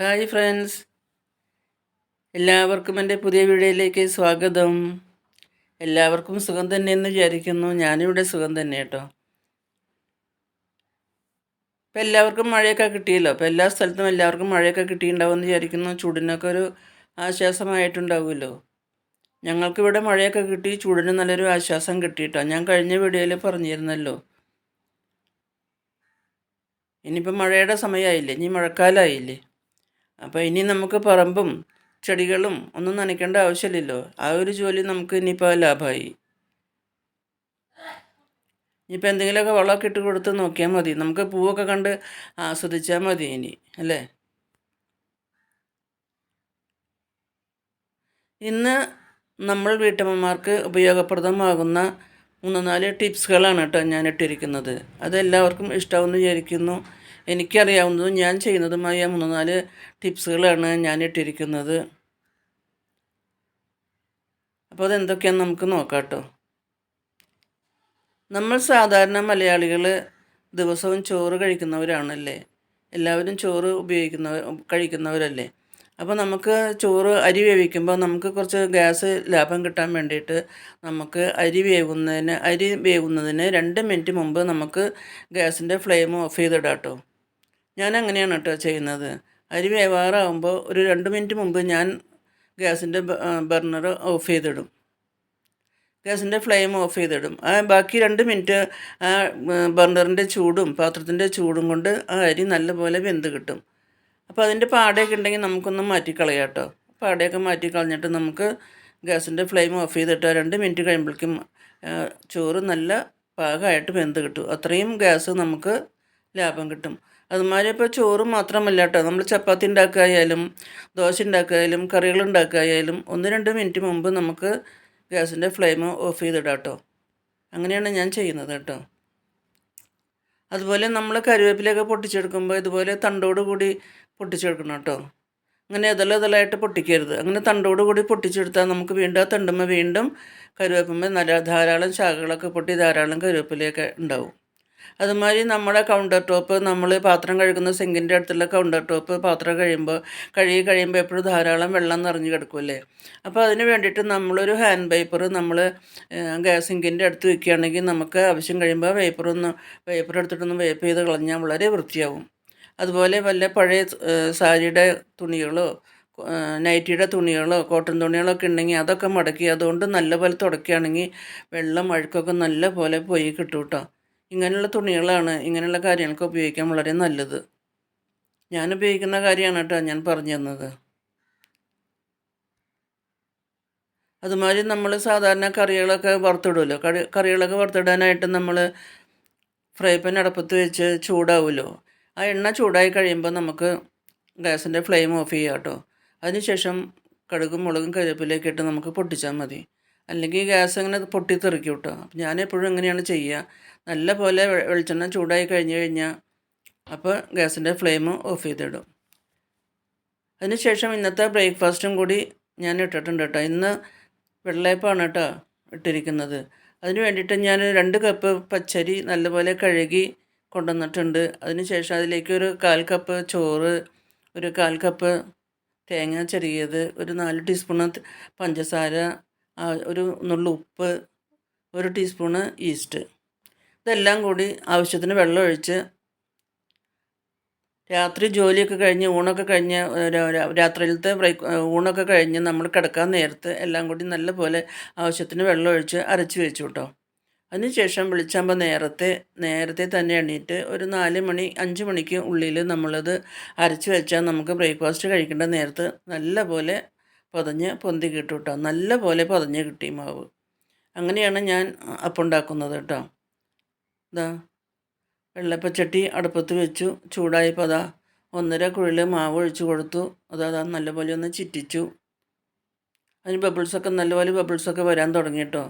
Hi friends. എല്ലാവർക്കും എന്റെ പുതിയ വീഡിയോയിലേക്ക് സ്വാഗതം. എല്ലാവർക്കും സുഖം തന്നെയെന്ന് വിചാരിക്കുന്നു. ഞാനിവിടെ സുഖം തന്നെ കേട്ടോ. ഇപ്പം എല്ലാവർക്കും മഴയൊക്കെ കിട്ടിയല്ലോ. അപ്പോൾ എല്ലാ സ്ഥലത്തും എല്ലാവർക്കും മഴയൊക്കെ കിട്ടിയിട്ടുണ്ടാവുമെന്ന് വിചാരിക്കുന്നു. ചൂടിനൊക്കെ ഒരു ആശ്വാസമായിട്ടുണ്ടാവുമല്ലോ. ഞങ്ങൾക്കിവിടെ മഴയൊക്കെ കിട്ടി. ചൂടിന് നല്ലൊരു ആശ്വാസം കിട്ടിയിട്ടോ ഞാൻ കഴിഞ്ഞ വീഡിയോയിൽ പറഞ്ഞിരുന്നല്ലോ. ഇനിയിപ്പോൾ മഴയുടെ സമയമായില്ലേ? ഇനി മഴക്കാലമായില്ലേ? അപ്പോൾ ഇനി നമുക്ക് പറമ്പും ചെടികളും ഒന്നും നനയ്ക്കേണ്ട ആവശ്യമില്ലല്ലോ. ആ ഒരു ജോലി നമുക്ക് ഇനിയിപ്പോൾ ലാഭമായി. ഇനിയിപ്പോൾ എന്തെങ്കിലുമൊക്കെ വളമൊക്കെ ഇട്ട് കൊടുത്ത് നോക്കിയാൽ മതി. നമുക്ക് പൂവൊക്കെ കണ്ട് ആസ്വദിച്ചാൽ മതി ഇനി അല്ലേ? ഇന്ന് നമ്മൾ വീട്ടമ്മമാർക്ക് ഉപയോഗപ്രദമാകുന്ന മൂന്ന് നാല് ടിപ്സുകളാണ് കേട്ടോ ഞാൻ ഇട്ടിരിക്കുന്നത്. അതെല്ലാവർക്കും ഇഷ്ടമാവുമെന്ന് വിചാരിക്കുന്നു. എനിക്കറിയാവുന്നതും ഞാൻ ചെയ്യുന്നതുമായ മൂന്ന് നാല് ടിപ്സുകളാണ് ഞാൻ ഇട്ടിരിക്കുന്നത്. അപ്പോൾ അതെന്തൊക്കെയാണെന്ന് നമുക്ക് നോക്കാം കേട്ടോ. നമ്മൾ സാധാരണ മലയാളികൾ ദിവസവും ചോറ് കഴിക്കുന്നവരാണല്ലേ? എല്ലാവരും ചോറ് ഉപയോഗിക്കുന്നവർ കഴിക്കുന്നവരല്ലേ? അപ്പോൾ നമുക്ക് ചോറ് അരി വേവിക്കുമ്പോൾ നമുക്ക് കുറച്ച് ഗ്യാസ് ലാഭം കിട്ടാൻ വേണ്ടിയിട്ട് നമുക്ക് അരി വേവുന്നതിന് അരി വേവുന്നതിന് രണ്ട് മിനിറ്റ് മുമ്പ് നമുക്ക് ഗ്യാസിന്റെ ഫ്ലെയിം ഓഫ് ചെയ്തിടാം കേട്ടോ. ഞാൻ അങ്ങനെയാണ് കേട്ടോ ചെയ്യുന്നത്. അരി വേവാറാകുമ്പോൾ ഒരു രണ്ട് മിനിറ്റ് മുമ്പ് ഞാൻ ഗ്യാസിന്റെ ബർണർ ഓഫ് ചെയ്തിടും. ഗ്യാസിന്റെ ഫ്ലെയിം ഓഫ് ചെയ്തിടും. ആ ബാക്കി രണ്ട് മിനിറ്റ് ആ ബർണറിന്റെ ചൂടും പാത്രത്തിന്റെ ചൂടും കൊണ്ട് ആ അരി നല്ലപോലെ വെന്ത് കിട്ടും. അപ്പോൾ അതിന്റെ പാടയൊക്കെ ഉണ്ടെങ്കിൽ നമുക്കൊന്ന് മാറ്റിക്കളയാം കേട്ടോ. പാടയൊക്കെ മാറ്റിക്കളഞ്ഞിട്ട് നമുക്ക് ഗ്യാസിന്റെ ഫ്ലെയിം ഓഫ് ചെയ്തിട്ട് രണ്ട് മിനിറ്റ് കഴിയുമ്പോഴേക്കും ചോറ് നല്ല പാകമായിട്ട് വെന്ത് കിട്ടും. അത്രയും ഗ്യാസ് നമുക്ക് ലാഭം കിട്ടും. അതുമാതിരി ഇപ്പോൾ ചോറ് മാത്രമല്ല കേട്ടോ നമ്മൾ ചപ്പാത്തി ഉണ്ടാക്കായാലും ദോശ ഉണ്ടാക്കായാലും കറികൾ ഉണ്ടാക്കായാലും ഒന്ന് രണ്ട് മിനിറ്റ് മുമ്പ് നമുക്ക് ഗ്യാസിന്റെ ഫ്ലെയിം ഓഫ് ചെയ്തിടാം കേട്ടോ അങ്ങനെയാണ് ഞാൻ ചെയ്യുന്നത് കേട്ടോ അതുപോലെ നമ്മൾ കരുവേപ്പിലൊക്കെ പൊട്ടിച്ചെടുക്കുമ്പോൾ ഇതുപോലെ തണ്ടോട് കൂടി പൊട്ടിച്ചെടുക്കണം കേട്ടോ അങ്ങനെ ഇതല ഇതലായിട്ട് പൊട്ടിക്കരുത്. അങ്ങനെ തണ്ടോട് കൂടി പൊട്ടിച്ചെടുത്താൽ നമുക്ക് വീണ്ടും ആ തണ്ടുമ്പോൾ വീണ്ടും കരുവേപ്പുമ്പോൾ നല്ല ധാരാളം ശാഖകളൊക്കെ പൊട്ടി ധാരാളം കരുവേപ്പിലയൊക്കെ ഉണ്ടാവും അതുമാതിരി നമ്മുടെ കൗണ്ടർ ടോപ്പ് നമ്മൾ പാത്രം കഴുകുന്ന സിങ്കിന്റെ അടുത്തുള്ള കൗണ്ടർ ടോപ്പ് പാത്രം കഴിയുമ്പോൾ കഴുകി കഴിയുമ്പോൾ എപ്പോഴും ധാരാളം വെള്ളം നിറഞ്ഞു കിടക്കുമല്ലേ അപ്പോൾ അതിന് വേണ്ടിയിട്ട് നമ്മളൊരു ഹാൻഡ് പേപ്പർ നമ്മൾ ഗ്യാസ് സിങ്കിന്റെ അടുത്ത് വയ്ക്കുകയാണെങ്കിൽ നമുക്ക് ആവശ്യം കഴിയുമ്പോൾ വേപ്പറൊന്ന് പേപ്പർ എടുത്തിട്ടൊന്ന് വേപ്പ് ചെയ്ത് കളഞ്ഞാൽ വളരെ വൃത്തിയാവും. അതുപോലെ വല്ല പഴയ സാരിയുടെ തുണികളോ നൈറ്റിയുടെ തുണികളോ കോട്ടൺ തുണികളോ ഒക്കെ ഉണ്ടെങ്കിൽ അതൊക്കെ മടക്കി അതുകൊണ്ട് നല്ലപോലെ തുടക്കുകയാണെങ്കിൽ വെള്ളം അഴുക്കൊക്കെ നല്ല പോലെ പോയി കിട്ടും കേട്ടോ. ഇങ്ങനെയുള്ള തുണികളാണ് ഇങ്ങനെയുള്ള കാര്യങ്ങൾക്ക് ഉപയോഗിക്കാൻ വളരെ നല്ലത്. ഞാൻ ഉപയോഗിക്കുന്ന കാര്യമാണ് കേട്ടോ ഞാൻ പറഞ്ഞു തന്നത്. അതുമാതിരി നമ്മൾ സാധാരണ കറികളൊക്കെ വറുത്തിടുമല്ലോ കറി കറികളൊക്കെ വറുത്തിടാനായിട്ട് നമ്മൾ ഫ്രൈ പാൻ അടപ്പത്ത് വെച്ച് ചൂടാവുമല്ലോ. ആ എണ്ണ ചൂടായി കഴിയുമ്പോൾ നമുക്ക് ഗ്യാസിന്റെ ഫ്ലെയിം ഓഫ് ചെയ്യാം കേട്ടോ. അതിനുശേഷം കടുകും മുളകും കരിവേപ്പിലേക്ക് ഇട്ട് നമുക്ക് പൊട്ടിച്ചാൽ മതി. അല്ലെങ്കിൽ ഗ്യാസ് അങ്ങനെ പൊട്ടിത്തെറിക്കും കേട്ടോ. അപ്പം ഞാനെപ്പോഴും എങ്ങനെയാണ് ചെയ്യുക. നല്ല പോലെ വെളിച്ചെണ്ണ ചൂടായി കഴിഞ്ഞ് കഴിഞ്ഞാൽ അപ്പോൾ ഗ്യാസിന്റെ ഫ്ലെയിം ഓഫ് ചെയ്തിടും. അതിനുശേഷം ഇന്നത്തെ ബ്രേക്ക്ഫാസ്റ്റും കൂടി ഞാൻ ഇട്ടിട്ടുണ്ട് കേട്ടോ. ഇന്ന് വെള്ളയപ്പാണ് കേട്ടോ ഇട്ടിരിക്കുന്നത്. അതിന് വേണ്ടിയിട്ട് ഞാൻ രണ്ട് കപ്പ് പച്ചരി നല്ലപോലെ കഴുകി കൊണ്ടുവന്നിട്ടുണ്ട്. അതിനുശേഷം അതിലേക്ക് ഒരു കാൽ കപ്പ് ചോറ് ഒരു കാൽ കപ്പ് തേങ്ങ ചെറിയത് ഒരു നാല് ടീസ്പൂണ് പഞ്ചസാര ഒരു നുള്ളു ഉപ്പ് ഒരു ടീസ്പൂണ് ഈസ്റ്റ്. ഇതെല്ലാം കൂടി ആവശ്യത്തിന് വെള്ളം ഒഴിച്ച് രാത്രി ജോലിയൊക്കെ കഴിഞ്ഞ് ഊണൊക്കെ കഴിഞ്ഞ് രാത്രിയിലത്തെ ബ്രേക്ക് ഊണൊക്കെ കഴിഞ്ഞ് നമ്മൾ കിടക്കാൻ നേരത്ത് എല്ലാം കൂടി നല്ല പോലെ ആവശ്യത്തിന് വെള്ളം ഒഴിച്ച് അരച്ച് വെച്ചു കേട്ടോ അതിനുശേഷം വിളിച്ചാകുമ്പോൾ നേരത്തെ നേരത്തെ തന്നെ എണീറ്റ് ഒരു നാല് മണി അഞ്ച് മണിക്ക് ഉള്ളിൽ നമ്മളത് അരച്ച് വെച്ചാൽ നമുക്ക് ബ്രേക്ക്ഫാസ്റ്റ് കഴിക്കേണ്ട നേരത്ത് നല്ല പോലെ പൊതഞ്ഞ് പൊന്തി കിട്ടും കേട്ടോ നല്ല പോലെ പൊതഞ്ഞ് കിട്ടി മാവ്. അങ്ങനെയാണ് ഞാൻ അപ്പം ഉണ്ടാക്കുന്നത് കേട്ടോ ഇതാ വെള്ളപ്പച്ചട്ടി അടുപ്പത്ത് വെച്ചു ചൂടായപ്പോൾ അതാ ഒന്നര കുഴിൽ മാവ് ഒഴിച്ചു കൊടുത്തു. അതാ നല്ലപോലെ ഒന്ന് ചിറ്റിച്ചു. അതിന് ബബിൾസൊക്കെ നല്ലപോലെ ബബിൾസൊക്കെ വരാൻ തുടങ്ങി കേട്ടോ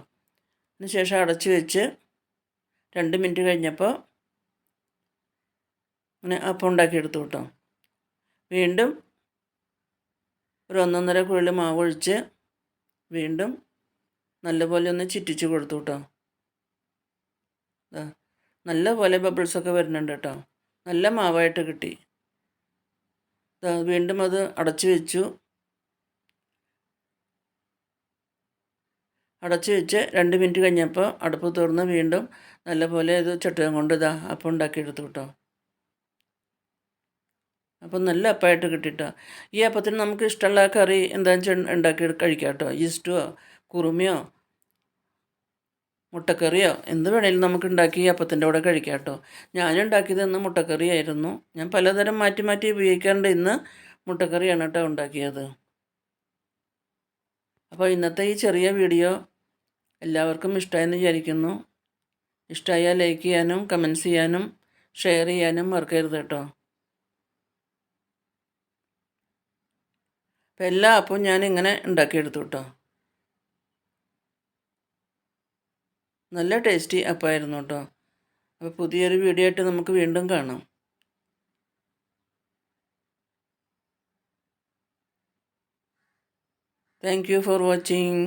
അതിന് ശേഷം അടച്ച് വെച്ച് രണ്ട് മിനിറ്റ് കഴിഞ്ഞപ്പോൾ അങ്ങനെ അപ്പം ഉണ്ടാക്കിയെടുത്തു കേട്ടോ വീണ്ടും ഒരു ഒന്നൊന്നര കുഴൽ മാവ് ഒഴിച്ച് വീണ്ടും നല്ലപോലെ ഒന്ന് ചിറ്റിച്ച് കൊടുത്തു കേട്ടോ നല്ല പോലെ ബബിൾസൊക്കെ വരുന്നുണ്ട് കേട്ടോ. നല്ല മാവായിട്ട് കിട്ടി. വീണ്ടും അത് അടച്ചു വെച്ചു. അടച്ചു വെച്ച് രണ്ട് മിനിറ്റ് കഴിഞ്ഞപ്പോൾ അടുപ്പ് തുറന്ന് വീണ്ടും നല്ലപോലെ ഇത് ചട്ടുകം കൊണ്ട് ഇതാ അപ്പം ഉണ്ടാക്കിയെടുത്തു കേട്ടോ. അപ്പം നല്ല അപ്പമായിട്ട് കിട്ടിട്ടോ. ഈ അപ്പത്തിന് നമുക്ക് ഇഷ്ടമുള്ള കറി എന്താണെന്ന് വെച്ചാൽ ഉണ്ടാക്കി കഴിക്കാം കേട്ടോ ഈസ്റ്റോ കുറുമയോ മുട്ടക്കറിയോ? എന്ത് വേണേലും നമുക്ക് ഉണ്ടാക്കി അപ്പത്തിന്റെ കൂടെ കഴിക്കാം കേട്ടോ. ഞാൻ ഉണ്ടാക്കിയത് ഇന്ന് മുട്ടക്കറിയായിരുന്നു. ഞാൻ പലതരം മാറ്റി മാറ്റി ഉപയോഗിക്കാറുണ്ട്. ഇന്ന് മുട്ടക്കറിയാണ് കേട്ടോ ഉണ്ടാക്കിയത്. അപ്പോൾ ഇന്നത്തെ ഈ ചെറിയ വീഡിയോ എല്ലാവർക്കും ഇഷ്ടമായെന്ന് വിചാരിക്കുന്നു. ഇഷ്ടമായാൽ ലൈക്ക് ചെയ്യാനും കമൻസ് ചെയ്യാനും ഷെയർ ചെയ്യാനും മറക്കരുത് കേട്ടോ. അപ്പോൾ എല്ലാ അപ്പവും ഞാൻ ഇങ്ങനെ ഉണ്ടാക്കിയെടുത്തു കേട്ടോ. നല്ല ടേസ്റ്റി അപ്പമായിരുന്നു കേട്ടോ അപ്പോൾ പുതിയൊരു വീഡിയോ ആയിട്ട് നമുക്ക് വീണ്ടും കാണാം. Thank you for watching